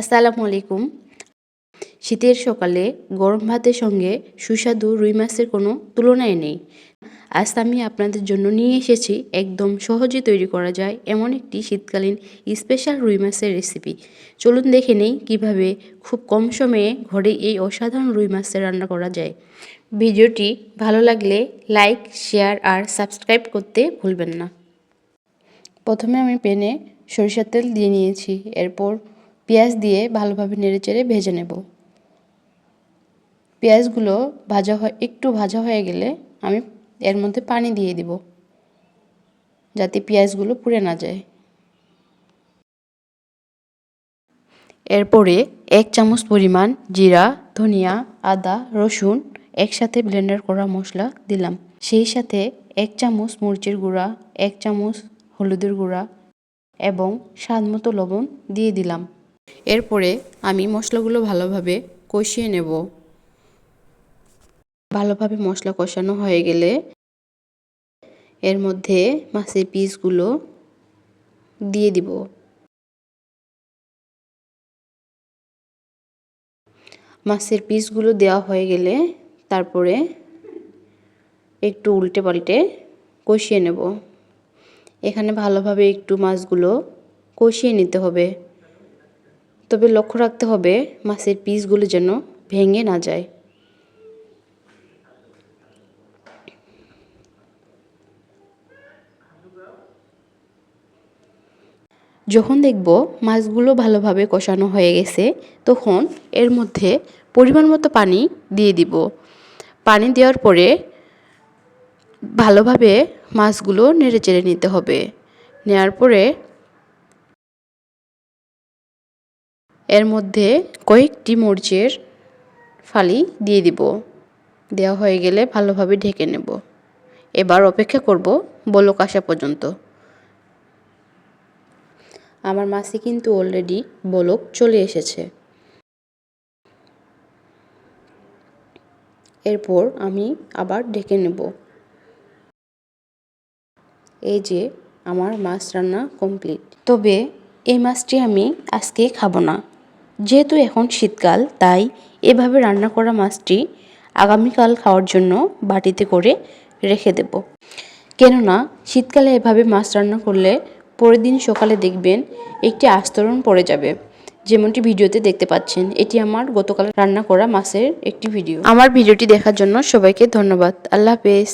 আসসালামু আলাইকুম শীতের সকালে গরম ভাতের সঙ্গে সুস্বাদু রুই মাছের কোনো তুলনায় নেই। আজ আমি আপনাদের জন্য নিয়ে এসেছি একদম সহজে তৈরি করা যায় এমন একটি শীতকালীন স্পেশাল রুই মাছের রেসিপি। চলুন দেখে নেই কীভাবে খুব কম সময়ে ঘরে এই অসাধারণ রুই মাছের রান্না করা যায়। ভিডিওটি ভালো লাগলে লাইক, শেয়ার আর সাবস্ক্রাইব করতে ভুলবেন না। প্রথমে আমি প্যানে সরিষার তেল দিয়ে নিয়েছি। এরপর পেঁয়াজ দিয়ে ভালোভাবে নেড়েচেড়ে ভেজে নেব। পেঁয়াজগুলো ভাজা হয়, একটু ভাজা হয়ে গেলে আমি এর মধ্যে পানি দিয়ে দিব, যাতে পেঁয়াজগুলো পুড়ে না যায়। এরপরে এক চামচ পরিমাণ জিরা, ধনিয়া, আদা, রসুন একসাথে ব্লেন্ডার করা মশলা দিলাম। সেই সাথে এক চামচ মরিচের গুঁড়া, এক চামচ হলুদের গুঁড়া এবং স্বাদ মতো লবণ দিয়ে দিলাম। এরপরে আমি মশলাগুলো ভালোভাবে কষিয়ে নেব। ভালোভাবে মশলা কষানো হয়ে গেলে এর মধ্যে মাছের পিসগুলো দিয়ে দিব। মাছের পিসগুলো দেওয়া হয়ে গেলে তারপরে একটু উল্টে পাল্টে কষিয়ে নেব। এখানে ভালোভাবে একটু মাছগুলো কষিয়ে নিতে হবে। তবে লক্ষ্য রাখতে হবে মাছের পিসগুলো যেন ভেঙে না যায়। যখন দেখব মাছগুলো ভালোভাবে কষানো হয়ে গেছে, তখন এর মধ্যে পরিমাণ মতো পানি দিয়ে দিব। পানি দেওয়ার পরে ভালোভাবে মাছগুলো নেড়ে চেড়ে নিতে হবে। নেওয়ার পরে এর মধ্যে কয়েকটি মরিচের ফালি দিয়ে দিব। দেওয়া হয়ে গেলে ভালোভাবে ঢেকে নেব। এবার অপেক্ষা করব বলক আসা পর্যন্ত। আমার মাসি কিন্তু অলরেডি বলক চলে এসেছে। এরপর আমি আবার ঢেকে নেব। এই যে আমার মাছ রান্না কমপ্লিট তবে এই মাছটি আমি আজকে খাব না। যেহেতু এখন শীতকাল, তাই এভাবে রান্না করা মাছটি আগামীকাল খাওয়ার জন্য বাটিতে করে রেখে দেব। কেননা, শীতকালে এভাবে মাছ রান্না করলে পরের দিন সকালে দেখবেন একটি আস্তরণ পড়ে যাবে। যেমনটি ভিডিওতে দেখতে পাচ্ছেন, এটি আমার গতকাল রান্না করা মাছের একটি ভিডিও। আমার ভিডিওটি দেখার জন্য সবাইকে ধন্যবাদ। আল্লাহ হাফেজ।